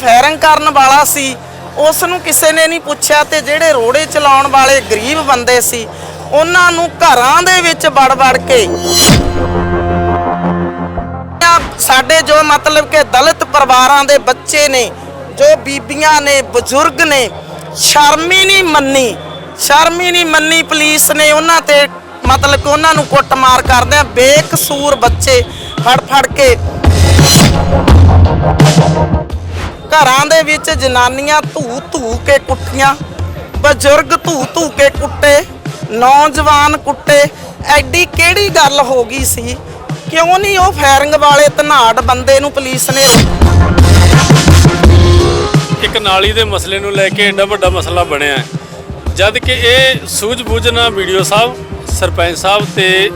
Firing ਕਰਨ ਵਾਲਾ ਸੀ। ਉਸ ਨੂੰ ਕਿਸੇ ਨੇ ਨਹੀਂ ਪੁੱਛਿਆ ਤੇ ਜਿਹੜੇ ਰੋੜੇ ਚਲਾਉਣ ਵਾਲੇ ਗਰੀਬ ਬੰਦੇ ਸੀ, ਉਹਨਾਂ ਨੂੰ ਘਰਾਂ ਦੇ ਵਿੱਚ ਵੜ ਵੜ ਕੇ ਸਾਡੇ ਜੋ ਮਤਲਬ ਕਿ ਦਲਿਤ ਪਰਿਵਾਰਾਂ ਦੇ ਬੱਚੇ ਨੇ, ਜੋ ਬੀਬੀਆਂ ਨੇ, ਬਜ਼ੁਰਗ ਨੇ, ਸ਼ਰਮੀ ਨਹੀਂ ਮੰਨੀ, ਸ਼ਰਮੀ ਹੀ ਨਹੀਂ ਮੰਨੀ ਪੁਲਿਸ ਨੇ ਉਹਨਾਂ ਤੇ ਮਤਲਬ ਕਿ ਉਹਨਾਂ ਨੂੰ ਕੁੱਟਮਾਰ ਕਰਦੇ ਆ ਬੇਕਸੂਰ ਬੱਚੇ ਫੜ ਫੜ ਕੇ ਘਰਾਂ ਦੇ ਵਿੱਚ ਜਨਾਨੀਆਂ ਧੂ ਧੂ ਕੇ ਕੁੱਟੀਆਂ ਬਜ਼ੁਰਗ ਧੂ ਧੂ ਕੇ ਕੁੱਟੇ ਨੌਜਵਾਨ ਕੁੱਟੇ। ਐਡੀ ਕਿਹੜੀ ਗੱਲ ਹੋ ਗਈ ਸੀ? ਕਿਉਂ ਨਹੀਂ ਉਹ ਫਾਇਰਿੰਗ ਵਾਲੇ ਧਨਾੜ ਬੰਦੇ ਨੂੰ ਪੁਲਿਸ ਨੇ ਰੋ- ਇੱਕ ਨਾਲੀ ਦੇ ਮਸਲੇ ਨੂੰ ਲੈ ਕੇ ਐਡਾ ਵੱਡਾ ਮਸਲਾ ਬਣਿਆ ਹੈ। ਜਦ ਕਿ ਇਹ ਸੂਝ-ਬੂਝ ਨਾਲ ਵੀਡੀਓ ਸਾਹਿਬ ਸਰਪੰਚ ਸਾਹਿਬ ਤੇ ਅ,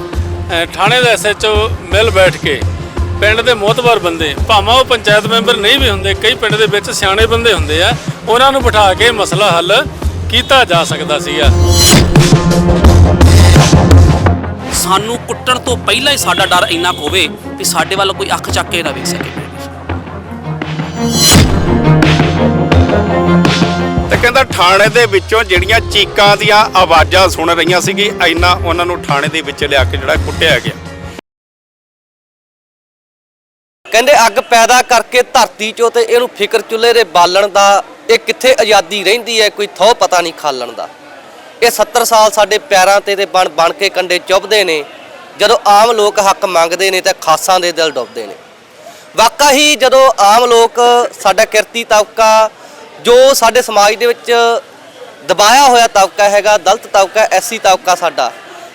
ਥਾਣੇ ਦਾ ਐਸਐਚਓ ਮਿਲ ਬੈਠ ਕੇ ਪਿੰਡ ਦੇ ਮੋਤਬਰ ਬੰਦੇ ਭਾਵੇਂ ਉਹ ਪੰਚਾਇਤ ਮੈਂਬਰ ਨਹੀਂ ਵੀ ਹੁੰਦੇ ਕਈ ਪਿੰਡ ਦੇ ਵਿੱਚ ਸਿਆਣੇ ਬੰਦੇ ਹੁੰਦੇ ਆ ਉਹਨਾਂ ਨੂੰ ਬਿਠਾ ਕੇ ਮਸਲਾ ਹੱਲ ਕੀਤਾ ਜਾ ਸਕਦਾ ਸੀਗਾ। ਸਾਨੂੰ ਕੁੱਟਣ ਤੋਂ ਪਹਿਲਾਂ ਹੀ ਸਾਡਾ ਡਰ ਇੰਨਾ ਕੁ ਹੋਵੇ ਵੀ ਸਾਡੇ ਵੱਲ ਕੋਈ ਅੱਖ ਚੱਕ ਕੇ ਨਾ ਵੇਖ ਸਕੇ। ਤੇ ਕਹਿੰਦਾ ਥਾਣੇ ਦੇ ਵਿੱਚੋਂ ਜਿਹੜੀਆਂ ਚੀਕਾਂ ਦੀਆਂ ਆਵਾਜ਼ਾਂ ਸੁਣ ਰਹੀਆਂ ਸੀਗੀ ਇੰਨਾ ਉਹਨਾਂ ਨੂੰ ਥਾਣੇ ਦੇ ਵਿੱਚ ਲਿਆ ਕੇ ਜਿਹੜਾ ਕੁੱਟਿਆ ਗਿਆ। ਕਹਿੰਦੇ ਅੱਗ ਪੈਦਾ ਕਰਕੇ ਧਰਤੀ ਚੋਂ ਤੇ ਇਹਨੂੰ ਫਿਕਰ ਚੁੱਲ੍ਹੇ ਦੇ ਬਾਲਣ ਦਾ, ਇਹ ਕਿੱਥੇ ਆਜ਼ਾਦੀ ਰਹਿੰਦੀ ਹੈ, ਕੋਈ ਥੋ ਪਤਾ ਨਹੀਂ ਖਾਲਣ ਦਾ। ਇਹ 70 ਸਾਲ ਸਾਡੇ ਪੈਰਾਂ ਤੇ ਤੇ ਬਣ ਬਣ ਕੇ ਕੰਡੇ ਚੁੱਭਦੇ ਨੇ। ਜਦੋਂ ਆਮ ਲੋਕ ਹੱਕ ਮੰਗਦੇ ਨੇ ਤਾਂ ਖਾਸਾਂ ਦੇ ਦਿਲ ਡੁੱਬਦੇ ਨੇ। ਵਾਕਾ ਹੀ ਜਦੋਂ ਆਮ ਲੋਕ ਸਾਡਾ ਕਿਰਤੀ ਤਬਕਾ, ਜੋ ਸਾਡੇ ਸਮਾਜ ਦੇ ਵਿੱਚ ਦਬਾਇਆ ਹੋਇਆ ਤਬਕਾ ਹੈਗਾ, ਦਲਤ ਤਬਕਾ, ਐਸੀ ਤਬਕਾ ਸਾਡਾ।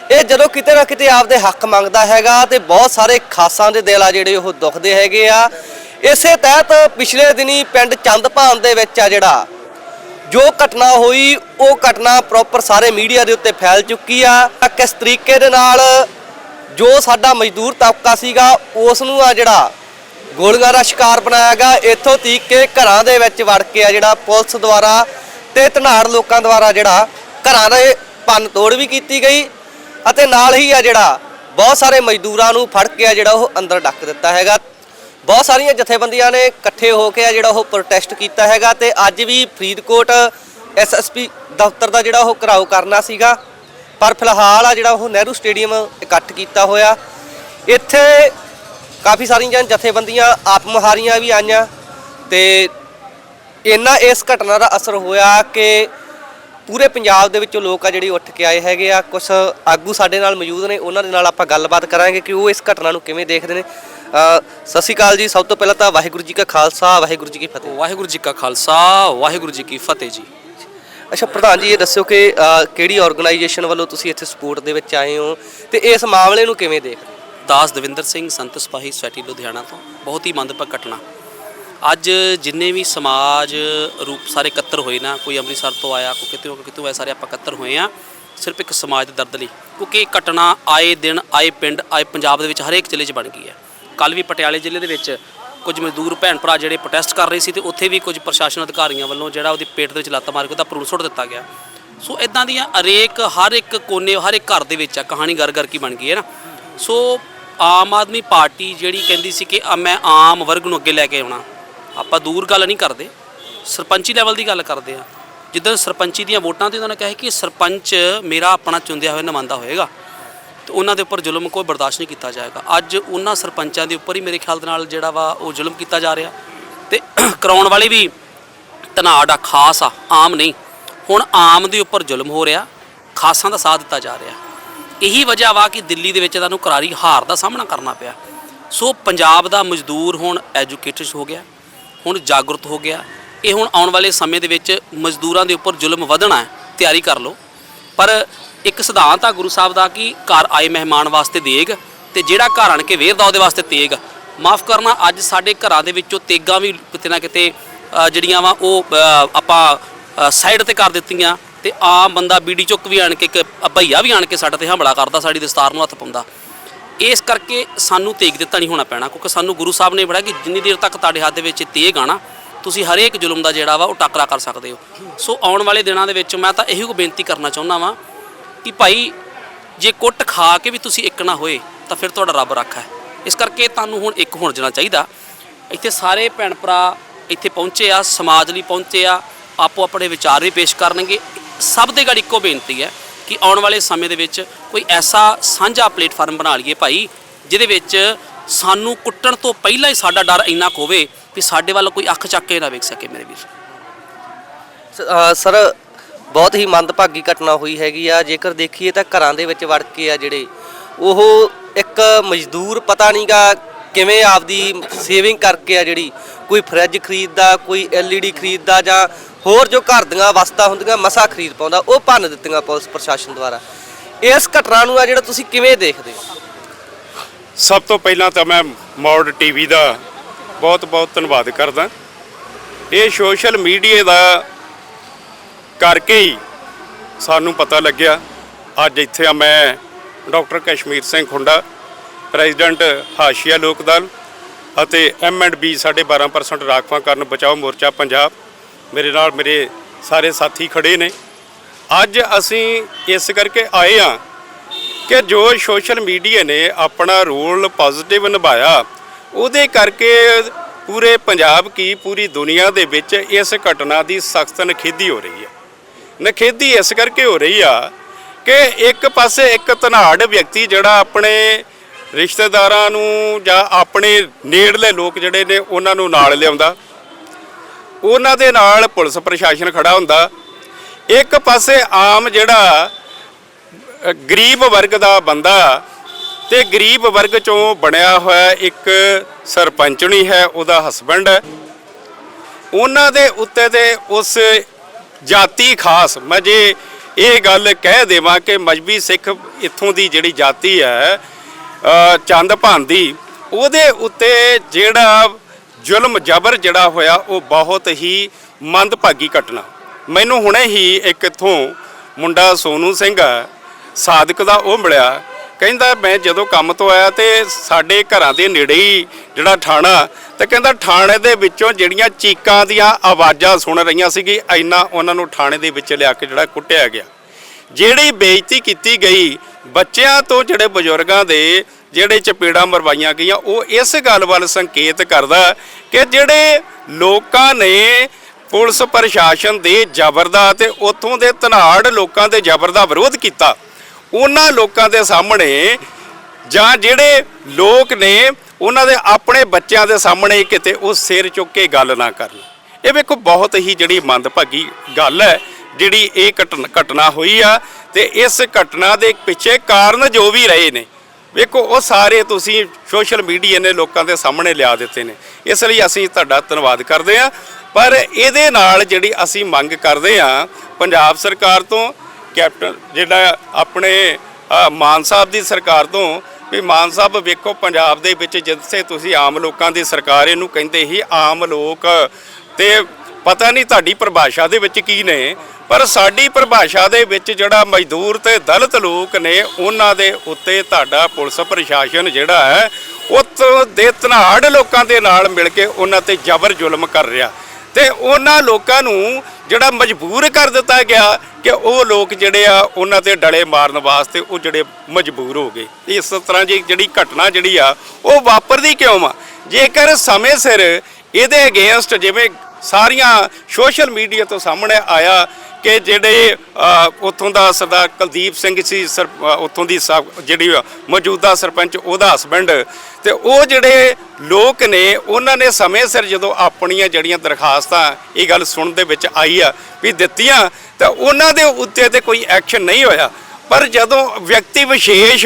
ਇਹ ਜਦੋਂ ਕਿਤੇ ਨਾ ਕਿਤੇ ਆਪਦੇ ਹੱਕ ਮੰਗਦਾ ਹੈਗਾ ਤੇ ਬਹੁਤ ਸਾਰੇ ਖਾਸਾਂ ਦੇ ਦਿਲ ਆ ਜਿਹੜੇ ਉਹ ਦੁਖਦੇ ਹੈਗੇ ਆ। ਇਸੇ ਤਹਿਤ ਪਿਛਲੇ ਦਿਨੀ ਪਿੰਡ ਚੰਦਭਾਨ ਦੇ ਵਿੱਚ ਆ ਜਿਹੜਾ ਜੋ ਘਟਨਾ ਹੋਈ, ਉਹ ਘਟਨਾ ਪ੍ਰੋਪਰ ਸਾਰੇ ਮੀਡੀਆ ਦੇ ਉੱਤੇ ਫੈਲ ਚੁੱਕੀ ਆ। ਕਿਸ ਤਰੀਕੇ ਦੇ ਨਾਲ ਜੋ ਸਾਡਾ ਮਜ਼ਦੂਰ ਤਬਕਾ ਸੀਗਾ ਉਸ ਨੂੰ ਆ ਜਿਹੜਾ ਗੋਲੀਆਂ ਦਾ ਸ਼ਿਕਾਰ ਬਣਾਇਆ ਗਿਆ, ਇੱਥੋਂ ਤੀਕ ਕੇ ਘਰਾਂ ਦੇ ਵਿੱਚ ਵੜ ਕੇ ਆ ਜਿਹੜਾ ਪੁਲਿਸ ਦੁਆਰਾ ਤੇ ਧਨਾੜ ਲੋਕਾਂ ਦੁਆਰਾ ਜਿਹੜਾ ਘਰਾਂ ਦੇ ਭੰਨ ਤੋੜ ਵੀ ਕੀਤੀ ਗਈ। ਅਤੇ ਨਾਲ ਹੀ ਆ ਜਿਹੜਾ ਬਹੁਤ ਸਾਰੇ ਮਜ਼ਦੂਰਾਂ ਨੂੰ ਫੜ ਕੇ ਆ ਜਿਹੜਾ ਉਹ ਅੰਦਰ ਡੱਕ ਦਿੱਤਾ ਹੈਗਾ। ਬਹੁਤ ਸਾਰੀਆਂ ਜਥੇਬੰਦੀਆਂ ਨੇ ਇਕੱਠੇ ਹੋ ਕੇ ਆ ਜਿਹੜਾ ਉਹ ਪ੍ਰੋਟੈਸਟ ਕੀਤਾ ਹੈਗਾ ਤੇ ਅੱਜ ਵੀ ਫਰੀਦਕੋਟ ਐਸਐਸਪੀ ਦਫ਼ਤਰ ਦਾ ਜਿਹੜਾ ਉਹ ਘਰਾਓ ਕਰਨਾ ਸੀਗਾ। ਪਰ ਫਿਲਹਾਲ ਆ ਜਿਹੜਾ ਉਹ ਨਹਿਰੂ ਸਟੇਡੀਅਮ ਇਕੱਠ ਕੀਤਾ ਹੋਇਆ। ਇੱਥੇ ਕਾਫੀ ਸਾਰੀਆਂ ਜਥੇਬੰਦੀਆਂ ਆਪਮਹਾਰੀਆਂ ਵੀ ਆਈਆਂ ਤੇ ਇੰਨਾ ਇਸ ਘਟਨਾ ਦਾ ਅਸਰ ਹੋਇਆ ਕਿ ਪੂਰੇ ਪੰਜਾਬ ਦੇ ਵਿੱਚੋਂ ਲੋਕ ਆ ਜਿਹੜੀ ਉੱਠ ਕੇ ਆਏ ਹੈਗੇ ਆ। ਕੁਝ ਆਗੂ ਸਾਡੇ ਨਾਲ ਮੌਜੂਦ ਨੇ ਉਹਨਾਂ ਦੇ ਨਾਲ ਆਪਾਂ ਗੱਲਬਾਤ ਕਰਾਂਗੇ ਕਿ ਉਹ ਇਸ ਘਟਨਾ ਨੂੰ ਕਿਵੇਂ ਦੇਖਦੇ ਨੇ। ਸਤਿ ਸ਼੍ਰੀ ਅਕਾਲ ਜੀ। ਸਭ ਤੋਂ ਪਹਿਲਾਂ ਤਾਂ ਵਾਹਿਗੁਰੂ ਜੀ ਕਾ ਖਾਲਸਾ ਵਾਹਿਗੁਰੂ ਜੀ ਕੀ ਫਤਿਹ। ਵਾਹਿਗੁਰੂ ਜੀ ਕਾ ਖਾਲਸਾ ਵਾਹਿਗੁਰੂ ਜੀ ਕੀ ਫਤਿਹ ਜੀ। ਅੱਛਾ ਪ੍ਰਧਾਨ ਜੀ ਇਹ ਦੱਸਿਓ ਕਿ ਕਿਹੜੀ ਆਰਗੇਨਾਈਜੇਸ਼ਨ ਵੱਲੋਂ ਤੁਸੀਂ ਇੱਥੇ ਸਪੋਰਟ ਦੇ ਵਿੱਚ ਆਏ ਹੋ ਤੇ ਇਸ ਮਾਮਲੇ ਨੂੰ ਕਿਵੇਂ ਦੇਖਦੇ ਦਾਸ ਦਵਿੰਦਰ ਸਿੰਘ ਸੰਤ ਸਿਪਾਹੀ ਸੋਸਾਇਟੀ ਲੁਧਿਆਣਾ ਤੋਂ। ਬਹੁਤ ਹੀ ਮੰਦਭਾਗ ਘਟਨਾ। ਅੱਜ ਜਿੰਨੇ ਵੀ ਸਮਾਜ ਰੂਪ ਸਾਰੇ ਇਕੱਤਰ ਹੋਏ ਨਾ, ਕੋਈ ਅੰਮ੍ਰਿਤਸਰ ਤੋਂ ਆਇਆ, ਕੋਈ ਕਿਤੇ ਕੋਈ ਕਿਤੇ ਆਇਆ ਸਾਰੇ ਆਪਾਂ ਇਕੱਤਰ ਹੋਏ ਆ, ਸਿਰਫ ਇੱਕ ਸਮਾਜ ਦੇ ਦਰਦ ਲਈ। ਕਿਉਂਕਿ ਇਹ ਘਟਨਾ ਆਏ ਦਿਨ, ਆਏ ਪਿੰਡ, ਆਏ ਪੰਜਾਬ ਦੇ ਵਿੱਚ ਹਰੇਕ ਜ਼ਿਲ੍ਹੇ 'ਚ ਬਣ ਗਈ ਹੈ। ਕੱਲ ਵੀ ਪਟਿਆਲੇ ਜ਼ਿਲ੍ਹੇ ਦੇ ਵਿੱਚ ਕੁਝ ਮਜ਼ਦੂਰ ਭੈਣ ਭਰਾ ਜਿਹੜੇ ਪ੍ਰੋਟੈਸਟ ਕਰ ਰਹੇ ਸੀ ਤੇ ਉੱਥੇ ਵੀ ਕੁਝ ਪ੍ਰਸ਼ਾਸਨ ਅਧਿਕਾਰੀਆਂ ਵੱਲੋਂ ਜਿਹੜਾ ਉਹਦੀ ਪੇਟ ਦੇ ਵਿੱਚ ਲੱਤ ਮਾਰ ਕੇ ਉਹਦਾ ਭਰੂਣ ਸੁੱਟ ਦਿੱਤਾ ਗਿਆ। ਸੋ ਇਦਾਂ ਦੀਆਂ ਹਰੇਕ, ਹਰ ਇੱਕ ਕੋਨੇ, ਹਰ ਇੱਕ ਘਰ ਦੇ ਵਿੱਚ ਆ ਕਹਾਣੀ ਗਰ ਗਰ ਕੀ ਬਣ ਗਈ ਹੈ ਨਾ। ਸੋ ਆਮ ਆਦਮੀ ਪਾਰਟੀ ਜਿਹੜੀ ਕਹਿੰਦੀ ਸੀ ਕਿ ਆ ਮੈਂ ਆਮ ਵਰਗ ਨੂੰ ਅੱਗੇ ਲੈ ਕੇ ਆਉਣਾ ਆਪਾਂ ਦੂਰ ਗੱਲ ਨਹੀਂ ਕਰਦੇ, ਸਰਪੰਚੀ ਲੈਵਲ ਦੀ ਗੱਲ ਕਰਦੇ ਆ ਜਿੱਦਾਂ ਸਰਪੰਚੀ ਦੀਆਂ ਵੋਟਾਂ ਤੇ ਉਹਨਾਂ ਨੇ ਕਿਹਾ ਕਿ ਸਰਪੰਚ ਮੇਰਾ ਆਪਣਾ ਚੁਣਿਆ ਹੋਇਆ ਨੁਮਾਇੰਦਾ ਹੋਏਗਾ। ਤੇ ਉਹਨਾਂ ਦੇ ਉੱਪਰ ਜ਼ੁਲਮ ਕੋਈ ਬਰਦਾਸ਼ਤ ਨਹੀਂ ਕੀਤਾ ਜਾਏਗਾ। ਅੱਜ ਉਹਨਾਂ ਸਰਪੰਚਾਂ ਦੇ ਉੱਪਰ ਹੀ ਮੇਰੇ ਖਿਆਲ ਦੇ ਨਾਲ ਜਿਹੜਾ ਵਾ ਉਹ ਜ਼ੁਲਮ ਕੀਤਾ ਜਾ ਰਿਹਾ। ਤੇ ਕਰਾਉਣ ਵਾਲੇ ਵੀ ਧਨਾੜ ਆ ਖਾਸ ਆ, ਆਮ ਨਹੀਂ। ਹੁਣ ਆਮ ਦੇ ਉੱਪਰ ਜ਼ੁਲਮ ਹੋ ਰਿਹਾ, ਖਾਸਾਂ ਦਾ ਸਾਥ ਦਿੱਤਾ ਜਾ ਰਿਹਾ। ਇਹੀ ਵਜ੍ਹਾ ਵਾ ਕਿ ਦਿੱਲੀ ਦੇ ਵਿੱਚ ਤੁਹਾਨੂੰ ਕਰਾਰੀ ਹਾਰ ਦਾ ਸਾਹਮਣਾ ਕਰਨਾ ਪਿਆ। ਸੋ ਪੰਜਾਬ ਦਾ ਮਜ਼ਦੂਰ ਹੁਣ ਐਜੂਕੇਟਡ ਹੋ ਗਿਆ। ਹੁਣ ਜਾਗਰੂਕ ਹੋ ਗਿਆ। ਇਹ ਹੁਣ ਆਉਣ ਵਾਲੇ ਸਮੇਂ ਦੇ ਵਿੱਚ ਮਜ਼ਦੂਰਾਂ ਦੇ ਉੱਪਰ ਜ਼ੁਲਮ ਵਧਣਾ ਹੈ, ਤਿਆਰੀ ਕਰ ਲਓ। ਪਰ ਇੱਕ ਸਿਧਾਂਤ ਆ ਗੁਰੂ ਸਾਹਿਬ ਦਾ ਕਿ ਘਰ ਆਏ ਮਹਿਮਾਨ ਵਾਸਤੇ ਦੇਗ ਤੇ ਜਿਹੜਾ ਘਰ ਆਣ ਕੇ ਵੇਰਦਾ ਉਹਦੇ ਵਾਸਤੇ ਤੇਗ। ਮਾਫ ਕਰਨਾ, ਅੱਜ ਸਾਡੇ ਘਰਾਂ ਦੇ ਵਿੱਚੋਂ ਤੇਗਾਂ ਵੀ ਕਿਤੇ ਨਾ ਕਿਤੇ ਜਿਹੜੀਆਂ ਵਾ ਉਹ ਆਪਾਂ ਸਾਈਡ ਤੇ ਕਰ ਦਿੱਤੀਆਂ ਤੇ ਆਮ ਬੰਦਾ ਬੀੜੀ ਚੁੱਕ ਵੀ ਆਣ ਕੇ ਇੱਕ ਭਈਆ ਵੀ ਆਣ ਕੇ ਸਾਡੇ ਤੇ ਹਮਲਾ ਕਰਦਾ, ਸਾਡੀ ਦਸਤਾਰ ਨੂੰ ਹੱਥ ਪਾਉਂਦਾ। ਇਸ ਕਰਕੇ ਸਾਨੂੰ ਤੇਗ ਦਿੱਤਾ ਨਹੀਂ ਹੋਣਾ ਪੈਣਾ, ਕਿਉਂਕਿ ਸਾਨੂੰ ਗੁਰੂ ਸਾਹਿਬ ਨੇ ਬੜਾ ਕਿ ਜਿੰਨੀ ਦੇਰ ਤੱਕ ਤੁਹਾਡੇ ਹੱਥ ਦੇ ਵਿੱਚ ਤੇਗ ਆਣਾ ਤੁਸੀਂ ਹਰੇਕ ਜ਼ੁਲਮ ਦਾ ਜਿਹੜਾ ਵਾ ਉਹ ਟਾਕਰਾ ਕਰ ਸਕਦੇ ਹੋ। ਸੋ ਆਉਣ ਵਾਲੇ ਦਿਨਾਂ ਦੇ ਵਿੱਚ ਮੈਂ ਤਾਂ ਇਹੀ ਬੇਨਤੀ ਕਰਨਾ ਚਾਹੁੰਦਾ ਵਾਂ ਕਿ ਭਾਈ, ਜੇ ਕੁੱਟ ਖਾ ਕੇ ਵੀ ਤੁਸੀਂ ਇੱਕ ਨਾ ਹੋਏ, ਤਾਂ ਫਿਰ ਤੁਹਾਡਾ ਰੱਬ ਰੱਖਾ ਹੈ। ਇਸ ਕਰਕੇ ਤੁਹਾਨੂੰ ਹੁਣ ਇੱਕ ਹੋਣ ਜਣਾ ਚਾਹੀਦਾ। ਇੱਥੇ ਸਾਰੇ ਭੈਣ ਭਰਾ ਇੱਥੇ ਪਹੁੰਚੇ ਆ, ਸਮਾਜ ਲਈ ਪਹੁੰਚੇ ਆ ਆਪੋ ਆਪਣੇ ਵਿਚਾਰ ਵੀ ਪੇਸ਼ ਕਰਨਗੇ। ਸਭ ਦੇ ਗੜ ਇੱਕੋ ਬੇਨਤੀ ਹੈ ਕਿ ਆਉਣ ਵਾਲੇ ਸਮੇਂ ਦੇ ਵਿੱਚ ਕੋਈ ਐਸਾ ਸਾਂਝਾ ਪਲੇਟਫਾਰਮ ਬਣਾ ਲਈਏ ਭਾਈ, ਜਿਹਦੇ ਵਿੱਚ ਸਾਨੂੰ ਕੁੱਟਣ ਤੋਂ ਪਹਿਲਾਂ ਹੀ ਸਾਡਾ ਡਰ ਇੰਨਾ ਕੁ ਹੋਵੇ ਕਿ ਸਾਡੇ ਵੱਲ ਕੋਈ ਅੱਖ ਚੱਕ ਕੇ ਨਾ ਵੇਖ ਸਕੇ ਮੇਰੇ ਵੀਰ। ਸਰ, ਬਹੁਤ ਹੀ ਮੰਦਭਾਗੀ ਘਟਨਾ ਹੋਈ ਹੈਗੀ ਆ। ਜੇਕਰ ਦੇਖੀਏ ਤਾਂ ਘਰਾਂ ਦੇ ਵਿੱਚ ਵੜ ਕੇ ਆ ਜਿਹੜੇ, ਉਹ ਇੱਕ ਮਜ਼ਦੂਰ ਪਤਾ ਨਹੀਂਗਾ ਕਿਵੇਂ ਆਪਦੀ ਸੇਵਿੰਗ ਕਰਕੇ ਆ ਜਿਹੜੀ, ਕੋਈ ਫਰਿੱਜ ਖਰੀਦਦਾ, ਕੋਈ ਐਲਈਡੀ ਖਰੀਦਦਾ ਜਾਂ ਹੋਰ ਜੋ ਘਰ ਦੀਆਂ ਵਸਤਾਂ ਹੁੰਦੀਆਂ, ਮਸਾ ਖਰੀਦ ਪਾਉਂਦਾ, ਉਹ ਭੰਨ ਦਿੱਤੀਆਂ ਪੁਲਿਸ ਪ੍ਰਸ਼ਾਸਨ ਦੁਆਰਾ। ਇਸ ਘਟਨਾ ਨੂੰ ਆ ਜਿਹੜਾ ਤੁਸੀਂ ਕਿਵੇਂ ਦੇਖਦੇ ਹੋ? ਸਭ ਤੋਂ ਪਹਿਲਾਂ ਤਾਂ ਮੈਂ ਮੌਡ ਟੀਵੀ ਦਾ ਬਹੁਤ ਬਹੁਤ ਧੰਨਵਾਦ ਕਰਦਾ। ਇਹ ਸੋਸ਼ਲ ਮੀਡੀਆ ਦਾ ਕਰਕੇ ਹੀ ਸਾਨੂੰ ਪਤਾ ਲੱਗਿਆ। ਅੱਜ ਇੱਥੇ ਆ ਮੈਂ ਡਾਕਟਰ ਕਸ਼ਮੀਰ ਸਿੰਘ ਖੁੰਡਾ, ਪ੍ਰੈਜ਼ੀਡੈਂਟ ਹਾਸ਼ੀਆ ਲੋਕ ਦਲ ਅਤੇ ਬੀ ਸਾਡੇ 12% ਰਾਖਵਾਂ ਕਰਨ ਬਚਾਓ ਮੋਰਚਾ ਪੰਜਾਬ ਮੇਰੇ ਨਾਲ ਮੇਰੇ ਸਾਰੇ ਸਾਥੀ ਖੜੇ ਨੇ। ਅੱਜ ਅਸੀਂ ਇਸ ਕਰਕੇ ਆਏ ਆ ਕਿ ਜੋ ਸੋਸ਼ਲ ਮੀਡੀਆ ਨੇ ਆਪਣਾ ਰੋਲ ਪੋਜ਼ਿਟਿਵ ਨਿਭਾਇਆ, ਉਹਦੇ ਕਰਕੇ ਪੂਰੇ ਪੰਜਾਬ ਕੀ ਪੂਰੀ ਦੁਨੀਆ ਦੇ ਵਿੱਚ ਇਸ ਘਟਨਾ ਦੀ ਸਖਤ ਨਖੇਦੀ ਹੋ ਰਹੀ ਹੈ। ਨਖੇਦੀ ਇਸ ਕਰਕੇ ਹੋ ਰਹੀ ਆ ਕਿ ਇੱਕ ਪਾਸੇ ਇੱਕ ਧਨਾੜ ਵਿਅਕਤੀ ਜਿਹੜਾ ਆਪਣੇ ਰਿਸ਼ਤੇਦਾਰਾਂ ਨੂੰ ਜਾਂ ਆਪਣੇ ਨੇੜਲੇ ਲੋਕ ਜਿਹੜੇ ਨੇ, ਉਹਨਾਂ ਨੂੰ ਨਾਲ ਲਿਆਉਂਦਾ ਉਹਨਾਂ ਦੇ ਨਾਲ ਪੁਲਿਸ ਪ੍ਰਸ਼ਾਸਨ ਖੜਾ ਹੁੰਦਾ। ਇੱਕ ਪਾਸੇ ਆਮ ਜਿਹੜਾ ਗਰੀਬ ਵਰਗ ਦਾ ਬੰਦਾ ਤੇ ਗਰੀਬ ਵਰਗ ਚੋਂ ਬਣਿਆ ਹੋਇਆ ਇੱਕ ਸਰਪੰਚਣੀ ਹੈ ਉਹਦਾ ਹਸਬੰਡ ਹੈ ਉਹਨਾਂ ਦੇ ਉੱਤੇ ਤੇ ਉਸ ਜਾਤੀ ਖਾਸ ਮੈਂ ਜੇ ਇਹ ਗੱਲ ਕਹਿ ਦੇਵਾਂ ਕਿ ਮਜਬੀ ਸਿੱਖ ਇੱਥੋਂ ਦੀ ਜਿਹੜੀ ਜਾਤੀ ਹੈ ਅ, ਚੰਦ ਭਾਂਦੀ ਉਹਦੇ ਉੱਤੇ ਜਿਹੜਾ ਜ਼ੁਲਮ ਜ਼ਬਰ ਜਿਹੜਾ ਹੋਇਆ, ਉਹ ਬਹੁਤ ਹੀ ਮੰਦਭਾਗੀ ਘਟਨਾ। ਮੈਨੂੰ ਹੁਣੇ ਹੀ ਇੱਕ ਇੱਥੋਂ ਮੁੰਡਾ ਸੋਨੂ ਸਿੰਘ ਆ ਸਾਦਕ ਦਾ ਉਹ ਮਿਲਿਆ। ਕਹਿੰਦਾ, ਮੈਂ ਜਦੋਂ ਕੰਮ ਤੋਂ ਆਇਆ ਤੇ ਸਾਡੇ ਘਰਾਂ ਦੇ ਨੇੜੇ ਹੀ ਜਿਹੜਾ ਥਾਣਾ, ਤੇ ਕਹਿੰਦਾ ਥਾਣੇ ਦੇ ਵਿੱਚੋਂ ਜਿਹੜੀਆਂ ਚੀਕਾਂ ਦੀਆਂ ਆਵਾਜ਼ਾਂ ਸੁਣ ਰਹੀਆਂ ਸੀਗੀ, ਇੰਨਾ ਉਹਨਾਂ ਨੂੰ ਥਾਣੇ ਦੇ ਵਿੱਚ ਲਿਆ ਕੇ ਜਿਹੜਾ ਕੁੱਟਿਆ ਗਿਆ। ਜਿਹੜੀ ਬੇਇੱਜ਼ਤੀ ਕੀਤੀ ਗਈ, ਬੱਚਿਆਂ ਤੋਂ ਜਿਹੜੇ ਬਜ਼ੁਰਗਾਂ ਦੇ ਜਿਹੜੇ ਚਪੇੜਾਂ ਮਰਵਾਈਆਂ ਗਈਆਂ, ਉਹ ਇਸ ਗੱਲ ਵੱਲ ਸੰਕੇਤ ਕਰਦਾ ਕਿ ਜਿਹੜੇ ਲੋਕਾਂ ਨੇ ਪੁਲਿਸ ਪ੍ਰਸ਼ਾਸਨ ਦੇ ਜ਼ਬਰ ਦਾ ਤੇ ਉੱਥੋਂ ਦੇ ਧਨਾੜ ਲੋਕਾਂ ਦੇ ਜ਼ਬਰ ਦਾ ਵਿਰੋਧ ਕੀਤਾ, ਉਹਨਾਂ ਲੋਕਾਂ ਦੇ ਸਾਹਮਣੇ ਜਾਂ ਜਿਹੜੇ ਲੋਕ ਨੇ ਉਹਨਾਂ ਦੇ ਆਪਣੇ ਬੱਚਿਆਂ ਦੇ ਸਾਹਮਣੇ ਕਿਤੇ ਉਹ ਸਿਰ ਚੁੱਕ ਕੇ ਗੱਲ ਨਾ ਕਰਨ। ਇਹ ਵੇਖੋ ਬਹੁਤ ਹੀ ਜਿਹੜੀ ਮੰਦਭਾਗੀ ਗੱਲ ਹੈ, ਜਿਹੜੀ ਇਹ ਘਟਨ- ਘਟਨਾ ਹੋਈ ਆ ਤੇ ਇਸ ਘਟਨਾ ਦੇ ਪਿੱਛੇ ਕਾਰਨ ਜੋ ਵੀ ਰਹੇ ਨੇ ਵੇਖੋ, ਉਹ ਸਾਰੇ ਤੁਸੀਂ ਸੋਸ਼ਲ ਮੀਡੀਆ ਨੇ ਲੋਕਾਂ ਦੇ ਸਾਹਮਣੇ ਲਿਆ ਦਿੱਤੇ ਨੇ। ਇਸ ਲਈ ਅਸੀਂ ਤੁਹਾਡਾ ਧੰਨਵਾਦ ਕਰਦੇ ਹਾਂ। ਪਰ ਇਹਦੇ ਨਾਲ ਜਿਹੜੀ ਅਸੀਂ ਮੰਗ ਕਰਦੇ ਹਾਂ, ਪੰਜਾਬ ਸਰਕਾਰ ਤੋਂ, ਕੈਪਟਨ ਜਿਹੜਾ ਆਪਣੇ ਮਾਨ ਸਾਹਿਬ ਦੀ ਸਰਕਾਰ ਤੋਂ, ਵੀ ਮਾਨ ਸਾਹਿਬ ਵੇਖੋ, ਪੰਜਾਬ ਦੇ ਵਿੱਚ ਜਿੱਥੇ ਤੁਸੀਂ ਆਮ ਲੋਕਾਂ ਦੀ ਸਰਕਾਰ, ਇਹਨੂੰ ਕਹਿੰਦੇ ਹੀ ਆਮ ਲੋਕ। ਤੇ ਪਤਾ ਨਹੀਂ ਤੁਹਾਡੀ ਪਰਿਭਾਸ਼ਾ ਦੇ ਵਿੱਚ ਕੀ ਨੇ, ਪਰ ਸਾਡੀ ਪਰਿਭਾਸ਼ਾ ਦੇ ਵਿੱਚ ਜਿਹੜਾ ਮਜ਼ਦੂਰ ਤੇ ਦਲਿਤ ਲੋਕ ਨੇ, ਉਹਨਾਂ ਦੇ ਉੱਤੇ ਤੁਹਾਡਾ ਪੁਲਿਸ ਪ੍ਰਸ਼ਾਸਨ ਜਿਹੜਾ ਹੈ ਉਹ ਦੇ ਤਨਾੜ ਲੋਕਾਂ ਦੇ ਨਾਲ ਮਿਲ ਕੇ ਉਹਨਾਂ ਤੇ ਜ਼ਬਰ ਜ਼ੁਲਮ ਕਰ ਰਿਹਾ। ਤੇ ਉਹਨਾਂ ਲੋਕਾਂ ਨੂੰ ਜਿਹੜਾ ਮਜਬੂਰ ਕਰ ਦਿੱਤਾ ਗਿਆ ਕਿ ਉਹ ਲੋਕ ਜਿਹੜੇ ਆ, ਉਹਨਾਂ ਤੇ ਡਲੇ ਮਾਰਨ ਵਾਸਤੇ ਉਹ ਜਿਹੜੇ ਮਜਬੂਰ ਹੋ ਗਏ। ਇਸ ਤਰ੍ਹਾਂ ਦੀ ਜਿਹੜੀ ਘਟਨਾ ਜਿਹੜੀ ਆ, ਉਹ ਵਾਪਰਦੀ ਕਿਉਂ ਆ? ਜੇਕਰ ਸਮੇਂ ਸਿਰ ਇਹਦੇ ਅਗੇਂਸਟ ਜਿਵੇਂ ਸਾਰੀਆਂ ਸੋਸ਼ਲ ਮੀਡੀਆ ਤੋਂ ਸਾਹਮਣੇ ਆਇਆ ਕਿ ਜਿਹੜੇ ਅ, ਉੱਥੋਂ ਦਾ ਸਰਦਾਰ ਕੁਲਦੀਪ ਸਿੰਘ ਸੀ ਸਰ ਉੱਥੋਂ ਦੀ ਸਾਬ- ਜਿਹੜੀ ਮੌਜੂਦਾ ਸਰਪੰਚ ਉਹਦਾ ਹਸਬੰਡ ਤੇ ਉਹ ਜਿਹੜੇ ਲੋਕ ਨੇ ਉਹਨਾਂ ਨੇ ਸਮੇਂ ਸਿਰ ਜਦੋਂ ਆਪਣੀਆਂ ਜਿਹੜੀਆਂ ਦਰਖਾਸਤਾਂ ਇਹ ਗੱਲ ਸੁਣਨ ਦੇ ਵਿੱਚ ਆਈ ਆ ਵੀ ਦਿੱਤੀਆਂ ਤਾਂ ਉਹਨਾਂ ਦੇ ਉੱਤੇ ਤੇ ਕੋਈ ਐਕਸ਼ਨ ਨਹੀਂ ਹੋਇਆ। ਪਰ ਜਦੋਂ ਵਿਅਕਤੀ ਵਿਸ਼ੇਸ਼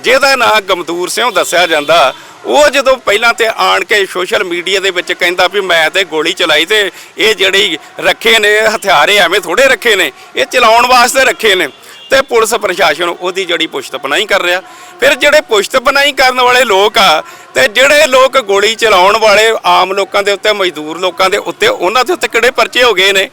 ਜਿਹਦਾ ਨਾਂ ਗਮਦੂਰ ਸਿੰਘ ਦੱਸਿਆ ਜਾਂਦਾ ਉਹ ਜਦੋਂ ਪਹਿਲਾਂ ਤੇ ਆਣ ਕੇ ਸੋਸ਼ਲ ਮੀਡੀਆ ਦੇ ਵਿੱਚ ਕਹਿੰਦਾ ਵੀ ਮੈਂ ਤੇ ਗੋਲੀ ਚਲਾਈ ਤੇ ਇਹ ਜਿਹੜੀ ਰੱਖੇ ਨੇ ਹਥਿਆਰੇ ਐਵੇਂ ਥੋੜੇ ਰੱਖੇ ਨੇ, ਇਹ ਚਲਾਉਣ ਵਾਸਤੇ ਰੱਖੇ ਨੇ। ਤੇ ਪੁਲਿਸ ਪ੍ਰਸ਼ਾਸਨ ਉਹਦੀ ਜਿਹੜੀ ਪੁਸ਼ਤਪਨਾਹੀ ਕਰ ਰਿਹਾ। ਫਿਰ ਜਿਹੜੇ ਪੁਸ਼ਤਪਨਾਹੀ ਕਰਨ ਵਾਲੇ ਲੋਕ ਆ ਤੇ ਜਿਹੜੇ ਲੋਕ ਗੋਲੀ ਚਲਾਉਣ ਵਾਲੇ ਆਮ ਲੋਕਾਂ ਦੇ ਉੱਤੇ, ਮਜ਼ਦੂਰ ਲੋਕਾਂ ਦੇ ਉੱਤੇ, ਉਹਨਾਂ ਦੇ ਉੱਤੇ ਕਿਹੜੇ ਪਰਚੇ ਹੋ ਗਏ ਨੇ?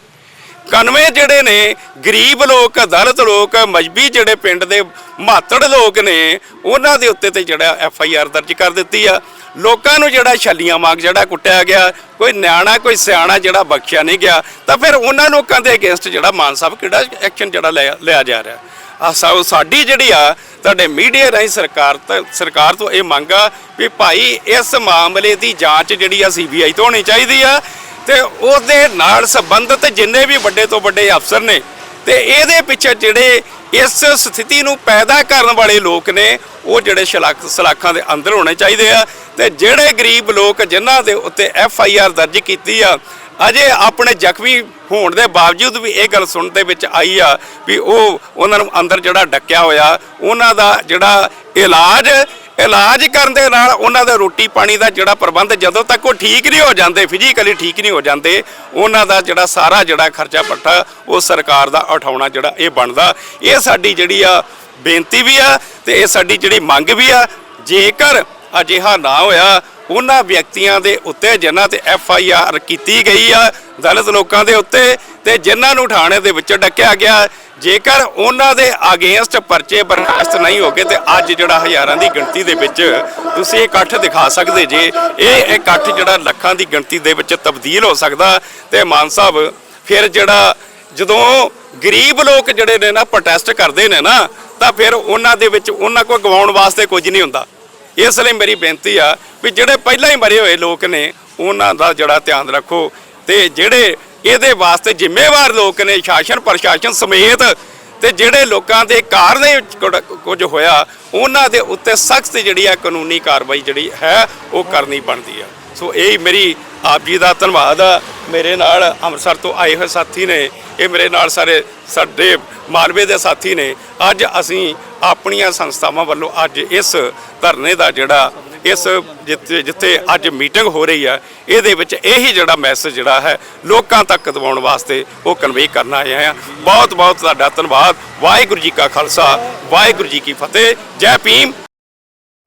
91 ਜਿਹੜੇ ਨੇ, ਗਰੀਬ ਲੋਕ ਦਲਿਤ ਲੋਕ, ਮਜਬੀ ਜਿਹੜੇ ਪਿੰਡ ਦੇ ਮਾਤੜ ਲੋਕ ਨੇ, ਉਹਨਾਂ ਦੇ ਉੱਤੇ ਤੇ ਜਿਹੜਾ ਐਫ ਆਈ ਆਰ ਦਰਜ ਕਰ ਦਿੱਤੀ ਆ। ਲੋਕਾਂ ਨੂੰ ਜਿਹੜਾ ਛੱਲੀਆਂ ਮਾਗ ਜਿਹੜਾ ਕੁੱਟਿਆ ਗਿਆ, ਕੋਈ ਨਿਆਣਾ, ਕੋਈ ਸਿਆਣਾ ਜਿਹੜਾ ਬਖਸ਼ਿਆ ਨਹੀਂ ਗਿਆ, ਤਾਂ ਫਿਰ ਉਹਨਾਂ ਲੋਕਾਂ ਦੇ ਅਗੇਂਸਟ ਜਿਹੜਾ ਮਾਨ ਸਾਹਿਬ ਕਿਹੜਾ ਐਕਸ਼ਨ ਜਿਹੜਾ ਲਿਆ ਲਿਆ ਜਾ ਰਿਹਾ? ਆ ਸਾਡੀ ਜਿਹੜੀ ਆ, ਤੁਹਾਡੇ ਮੀਡੀਆ ਰਾਹੀਂ ਸਰਕਾਰ ਤੋਂ ਸਰਕਾਰ ਤੋਂ ਇਹ ਮੰਗ ਆ ਵੀ ਭਾਈ ਇਸ ਮਾਮਲੇ ਦੀ ਜਾਂਚ ਜਿਹੜੀ ਆ ਸੀਬੀਆਈ ਤੋਂ ਹੋਣੀ ਚਾਹੀਦੀ ਆ। ਤੇ ਉਹਦੇ ਨਾਲ ਸੰਬੰਧਿਤ ਜਿੰਨੇ ਵੀ ਵੱਡੇ ਤੋਂ ਵੱਡੇ ਅਫਸਰ ਨੇ ਤੇ ਇਹਦੇ ਪਿੱਛੇ ਜਿਹੜੇ ਇਸ ਸਥਿਤੀ ਨੂੰ ਪੈਦਾ ਕਰਨ ਵਾਲੇ ਲੋਕ ਨੇ, ਉਹ ਜਿਹੜੇ ਸ਼ਲਾਖ ਸਲਾਖਾਂ ਦੇ ਅੰਦਰ ਹੋਣੇ ਚਾਹੀਦੇ ਆ ਤੇ ਜਿਹੜੇ ਗਰੀਬ ਲੋਕ ਜਿਨ੍ਹਾਂ ਦੇ ਉੱਤੇ ਐਫ ਆਈ ਆਰ ਦਰਜ ਕੀਤੀ ਆ, ਅਜੇ ਆਪਣੇ ਜ਼ਖਮੀ ਹੋਣ ਦੇ ਬਾਵਜੂਦ ਵੀ ਇਹ ਗੱਲ ਸੁਣਨ ਦੇ ਵਿੱਚ ਆਈ ਆ ਵੀ ਉਹ ਉਹਨਾਂ ਨੂੰ ਅੰਦਰ ਜਿਹੜਾ ਡੱਕਿਆ ਹੋਇਆ, ਉਹਨਾਂ ਦਾ ਜਿਹੜਾ ਇਲਾਜ ਇਲਾਜ ਕਰਨ ਦੇ ਨਾਲ ਉਹਨਾਂ ਦਾ ਰੋਟੀ ਪਾਣੀ ਦਾ ਜਿਹੜਾ ਪ੍ਰਬੰਧ ਜਦੋਂ ਤੱਕ ਉਹ ਠੀਕ ਨਹੀਂ ਹੋ ਜਾਂਦੇ ਫਿਜ਼ੀਕਲੀ ਠੀਕ ਨਹੀਂ ਹੋ ਜਾਂਦੇ, ਉਹਨਾਂ ਦਾ ਜਿਹੜਾ ਸਾਰਾ ਜਿਹੜਾ ਖਰਚਾ ਪੱਠਾ ਉਹ ਸਰਕਾਰ ਦਾ ਉਠਾਉਣਾ ਜਿਹੜਾ ਇਹ ਬਣਦਾ। ਇਹ ਸਾਡੀ ਜਿਹੜੀ ਆ ਬੇਨਤੀ ਵੀ ਆ ਤੇ ਇਹ ਸਾਡੀ ਜਿਹੜੀ ਮੰਗ ਵੀ ਆ, ਜੇਕਰ ਅਜਿਹਾ ਨਾ ਹੋਇਆ, ਉਹਨਾਂ ਵਿਅਕਤੀਆਂ ਦੇ ਉੱਤੇ ਜਿਨ੍ਹਾਂ ਤੇ ਐਫ ਆਈ ਆਰ ਕੀਤੀ ਗਈ ਆ, ਦਲਿਤ ਲੋਕਾਂ ਦੇ ਉੱਤੇ ਤੇ ਜਿਨ੍ਹਾਂ ਨੂੰ ਥਾਣੇ ਦੇ ਵਿੱਚ ਡੱਕਿਆ ਗਿਆ ਜੇਕਰ ਉਹਨਾਂ ਦੇ ਅਗੇਂਸਟ ਪਰਚੇ ਬਰਖਾਸਤ ਨਹੀਂ ਹੋਗੇ ਤੇ ਅੱਜ ਜਿਹੜਾ ਹਜ਼ਾਰਾਂ ਦੀ ਗਿਣਤੀ ਦੇ ਵਿੱਚ ਤੁਸੀਂ ਇਕੱਠ ਦਿਖਾ ਸਕਦੇ ਜੇ, ਇਹ ਇਕੱਠ ਜਿਹੜਾ ਲੱਖਾਂ ਦੀ ਗਿਣਤੀ ਦੇ ਵਿੱਚ ਤਬਦੀਲ ਹੋ ਸਕਦਾ ਤੇ ਮਾਨ ਸਾਹਿਬ, ਫਿਰ ਜਿਹੜਾ ਜਦੋਂ ਗਰੀਬ ਲੋਕ ਜਿਹੜੇ ਨੇ ਨਾ ਪ੍ਰੋਟੈਸਟ ਕਰਦੇ ਨੇ ਨਾ, ਤਾਂ ਫਿਰ ਉਹਨਾਂ ਦੇ ਵਿੱਚ ਉਹਨਾਂ ਕੋਲ ਗਵਾਉਣ ਵਾਸਤੇ ਕੁਝ ਨਹੀਂ ਹੁੰਦਾ। ਇਸ ਲਈ ਮੇਰੀ ਬੇਨਤੀ ਆ ਵੀ ਜਿਹੜੇ ਪਹਿਲਾਂ ਹੀ ਮਰੇ ਹੋਏ ਲੋਕ ਨੇ, ਉਹਨਾਂ ਦਾ ਜਿਹੜਾ ਧਿਆਨ ਰੱਖੋ ਤੇ ਜਿਹੜੇ ਇਹਦੇ ਵਾਸਤੇ ਜ਼ਿੰਮੇਵਾਰ ਲੋਕ ਨੇ ਸ਼ਾਸਨ, ਪ੍ਰਸ਼ਾਸਨ ਸਮੇਤ ਤੇ ਜਿਹੜੇ ਲੋਕਾਂ ਦੇ ਕਾਰ ਦੇ ਕੁਝ ਹੋਇਆ, ਉਹਨਾਂ ਦੇ ਉੱਤੇ ਸਖਤ ਜਿਹੜੀ ਆ ਕਾਨੂੰਨੀ ਕਾਰਵਾਈ ਜਿਹੜੀ ਹੈ, ਉਹ ਕਰਨੀ ਬਣਦੀ ਆ। ਸੋ ਇਹ ਮੇਰੀ ਆਪ ਜੀ ਦਾ ਧੰਨਵਾਦ ਆ। ਮੇਰੇ ਨਾਲ ਅੰਮ੍ਰਿਤਸਰ ਤੋਂ ਆਏ ਹੋਏ ਸਾਥੀ ਨੇ, ਇਹ ਮੇਰੇ ਨਾਲ ਸਾਰੇ ਸਾਡੇ ਮਾਲਵੇ ਦੇ ਸਾਥੀ ਨੇ। ਅੱਜ ਅਸੀਂ ਆਪਣੀਆਂ ਸੰਸਥਾਵਾਂ ਵੱਲੋਂ ਅੱਜ ਇਸ ਧਰਨੇ ਦਾ ਜਿਹੜਾ ਇਸ ਜਿੱਥੇ ਜਿੱਥੇ ਅੱਜ ਮੀਟਿੰਗ ਹੋ ਰਹੀ ਹੈ ਇਹਦੇ ਵਿੱਚ ਇਹੀ ਜਿਹੜਾ ਮੈਸੇਜ ਜਿਹੜਾ ਹੈ, ਲੋਕਾਂ ਤੱਕ ਦਿਵਾਉਣ ਵਾਸਤੇ ਉਹ ਕਨਵੇ ਕਰਨ ਆਏ ਆ ਬਹੁਤ ਬਹੁਤ ਤੁਹਾਡਾ ਧੰਨਵਾਦ। ਵਾਹਿਗੁਰੂ ਜੀ ਕਾ ਖਾਲਸਾ, ਵਾਹਿਗੁਰੂ ਜੀ ਕੀ ਫਤਿਹ। ਜੈ ਭੀਮ।